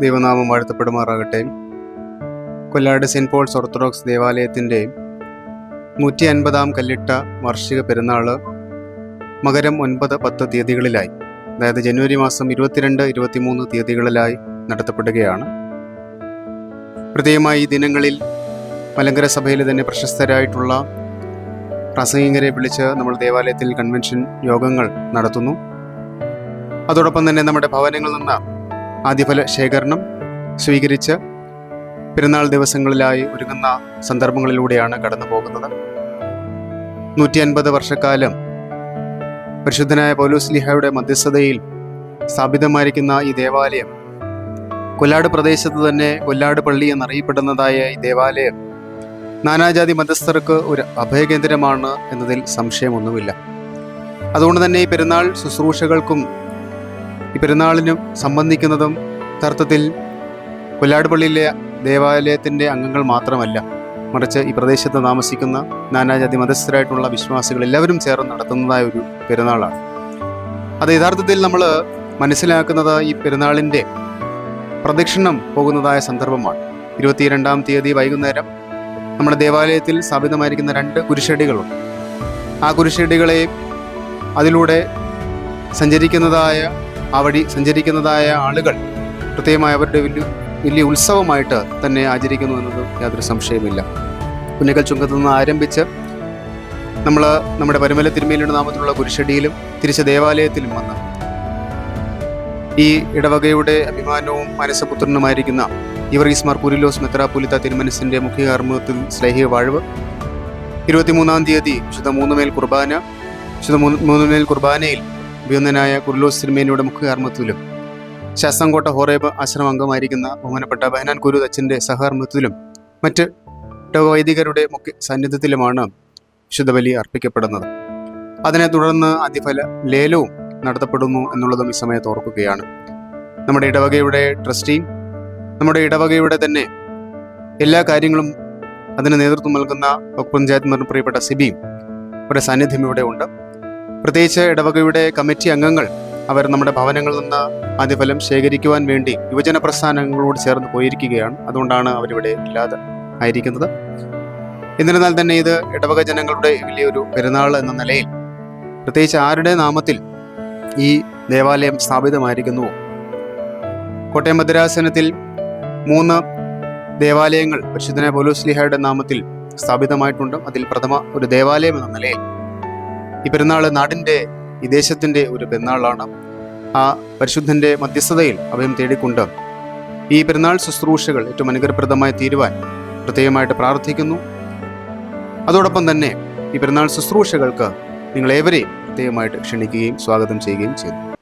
ദൈവനാമം വാഴ്ത്തപ്പെടുമാറാകട്ടെ. Kollad saint Paul's orthodox ദേവാലയത്തിന്റെ നൂറ്റി അൻപതാം കല്ലിട്ട വാർഷിക പെരുന്നാൾ മകരം ഒൻപത് പത്ത് തീയതികളിലായി. അതായത് ജനുവരി മാസം ഇരുപത്തിരണ്ട് ഇരുപത്തിമൂന്ന് തീയതികളിലായി നടത്തപ്പെടുകയാണ്. പ്രത്യേകമായി ഈ ദിനങ്ങളിൽ മലങ്കര സഭയിൽ തന്നെ പ്രശസ്തരായിട്ടുള്ള പ്രസംഗികരെ വിളിച്ച് നമ്മൾ ദേവാലയത്തിൽ കൺവെൻഷൻ യോഗങ്ങൾ നടത്തുന്നു. അതോടൊപ്പം തന്നെ നമ്മുടെ ഭവനങ്ങളിൽ നിന്ന് ആദ്യഫല ശേഖരണം സ്വീകരിച്ച് പെരുന്നാൾ ദിവസങ്ങളിലായി ഒരുങ്ങുന്ന സന്ദർഭങ്ങളിലൂടെയാണ് കടന്നു പോകുന്നത് നൂറ്റി അൻപത് വർഷക്കാലം പരിശുദ്ധനായ പൗലോസ്ലിഹയുടെ മധ്യസ്ഥതയിൽ സ്ഥാപിതമായിരിക്കുന്ന ഈ ദേവാലയം കൊല്ലാട് പ്രദേശത്ത് തന്നെ കൊല്ലാട് പള്ളി എന്നറിയപ്പെടുന്നതായ ഈ ദേവാലയം നാനാജാതി മതസ്ഥർക്ക് ഒരു അഭയകേന്ദ്രമാണ് എന്നതിൽ സംശയമൊന്നുമില്ല. അതുകൊണ്ട് തന്നെ ഈ പെരുന്നാൾ ശുശ്രൂഷകൾക്കും ഈ പെരുന്നാളിനും സംബന്ധിക്കുന്നതും യഥാർത്ഥത്തിൽ കൊല്ലാട് പള്ളിയിലെ ദേവാലയത്തിന്റെ അംഗങ്ങൾ മാത്രമല്ല മറിച്ച് ഈ പ്രദേശത്ത് താമസിക്കുന്ന നാനാജാതി മതസ്ഥരായിട്ടുള്ള വിശ്വാസികൾ എല്ലാവരും ചേർന്ന് നടത്തുന്നതായ ഒരു പെരുന്നാളാണ്. അത് യഥാർത്ഥത്തിൽ നമ്മൾ മനസ്സിലാക്കുന്നത് ഈ പെരുന്നാളിന്റെ പ്രദക്ഷിണം പോകുന്നതായ സന്ദർഭമാണ്. ഇരുപത്തിരണ്ടാം തീയതി വൈകുന്നേരം നമ്മുടെ ദേവാലയത്തിൽ സ്ഥാപിതമായിരിക്കുന്ന രണ്ട് കുരിശടികളുണ്ട്. ആ കുരിശടികളെയും അതിലൂടെ സഞ്ചരിക്കുന്നതായ ആ വഴി സഞ്ചരിക്കുന്നതായ ആളുകൾ പ്രത്യേകമായി അവരുടെ വലിയ വലിയ ഉത്സവമായിട്ട് തന്നെ ആചരിക്കുന്നു എന്നത് യാതൊരു സംശയമില്ല പുന്നകൽ ചുങ്കത്ത് നിന്ന് ആരംഭിച്ച് നമ്മൾ നമ്മുടെ പരമല തിരുമേലിയുടെ നാമത്തിലുള്ള കുരിശടിയിലും തിരിച്ച് ദേവാലയത്തിലും വന്ന് ഈ ഇടവകയുടെ അഭിമാനവും മനസ്സപുത്രനുമായിരിക്കുന്ന ഇവറീസ്മാർ പുരിലോസ് കുരിലോസ് മെത്രാപുലിത്ത തിരുമനസിന്റെ മുഖ്യ കർമ്മത്തിൽ സ്നേഹിക വാഴ്വ് ഇരുപത്തിമൂന്നാം തീയതി വിശുദ്ധ മൂന്നുമേൽ കുർബാന വിശുദ്ധ മൂന്ന് മൂന്നുമേൽ കുർബാനയിൽ അഭിയൊന്നനായ കുരുലോസ് തിരുമേനിയുടെ മുഖ്യ കർമ്മത്തിലും ശാസ്താംകോട്ട ഹോറേബ് ആശ്രമ അംഗമായിരിക്കുന്ന ബഹുമാനപ്പെട്ട ബഹനാൻ കുരു അച്ഛന്റെ സഹകർമ്മത്തിലും മറ്റ് വൈദികരുടെ മുഖ്യ സാന്നിധ്യത്തിലുമാണ് ശുദ്ധബലി അർപ്പിക്കപ്പെടുന്നത്. അതിനെ തുടർന്ന് അതിഫല ലേലവും നടത്തപ്പെടുന്നു എന്നുള്ളതും ഈ സമയത്ത് ഓർക്കുകയാണ്. നമ്മുടെ ഇടവകയുടെ ട്രസ്റ്റി നമ്മുടെ ഇടവകയുടെ തന്നെ എല്ലാ കാര്യങ്ങളും അതിന് നേതൃത്വം നൽകുന്ന പഞ്ചായത്ത് മെമ്പർ പ്രിയപ്പെട്ട സിബിയും ഒരു സാന്നിധ്യം ഇവിടെ ഉണ്ട്. പ്രത്യേകിച്ച് ഇടവകയുടെ കമ്മിറ്റി അംഗങ്ങൾ അവർ നമ്മുടെ ഭവനങ്ങളിൽ നിന്ന് ആദ്യഫലം ശേഖരിക്കുവാൻ വേണ്ടി യുവജന പ്രസ്ഥാനങ്ങളോട് ചേർന്ന് പോയിരിക്കുകയാണ്. അതുകൊണ്ടാണ് അവരിവിടെ ഇല്ലാതെ ആയിരിക്കുന്നത്. എന്നിരുന്നാൽ തന്നെ ഇത് ഇടവക ജനങ്ങളുടെ വലിയൊരു പെരുന്നാൾ എന്ന നിലയിൽ പ്രത്യേകിച്ച് ആരുടെ നാമത്തിൽ ഈ ദേവാലയം സ്ഥാപിതമായിരിക്കുന്നുവോ കോട്ടയം ഭദ്രാസനത്തിൽ മൂന്ന് ദേവാലയങ്ങൾ പരിശുദ്ധന പൗലോസ്ലിഹയുടെ നാമത്തിൽ സ്ഥാപിതമായിട്ടുണ്ട്. അതിൽ പ്രഥമ ഒരു ദേവാലയം എന്ന നിലയിൽ ഈ പെരുന്നാൾ നാടിന്റെ ഈ ദേശത്തിന്റെ ഒരു പെരുന്നാളാണ്. ആ പരിശുദ്ധന്റെ മധ്യസ്ഥതയിൽ അഭയം തേടിക്കൊണ്ട് ഈ പെരുന്നാൾ ശുശ്രൂഷകൾ ഏറ്റവും അനുഗ്രഹപ്രദമായി തീരുവാൻ പ്രത്യേകമായിട്ട് പ്രാർത്ഥിക്കുന്നു. അതോടൊപ്പം തന്നെ ഈ പെരുന്നാൾ ശുശ്രൂഷകൾക്ക് നിങ്ങളേവരെയും പ്രത്യേകമായിട്ട് ക്ഷണിക്കുകയും സ്വാഗതം ചെയ്യുകയും ചെയ്യുന്നു.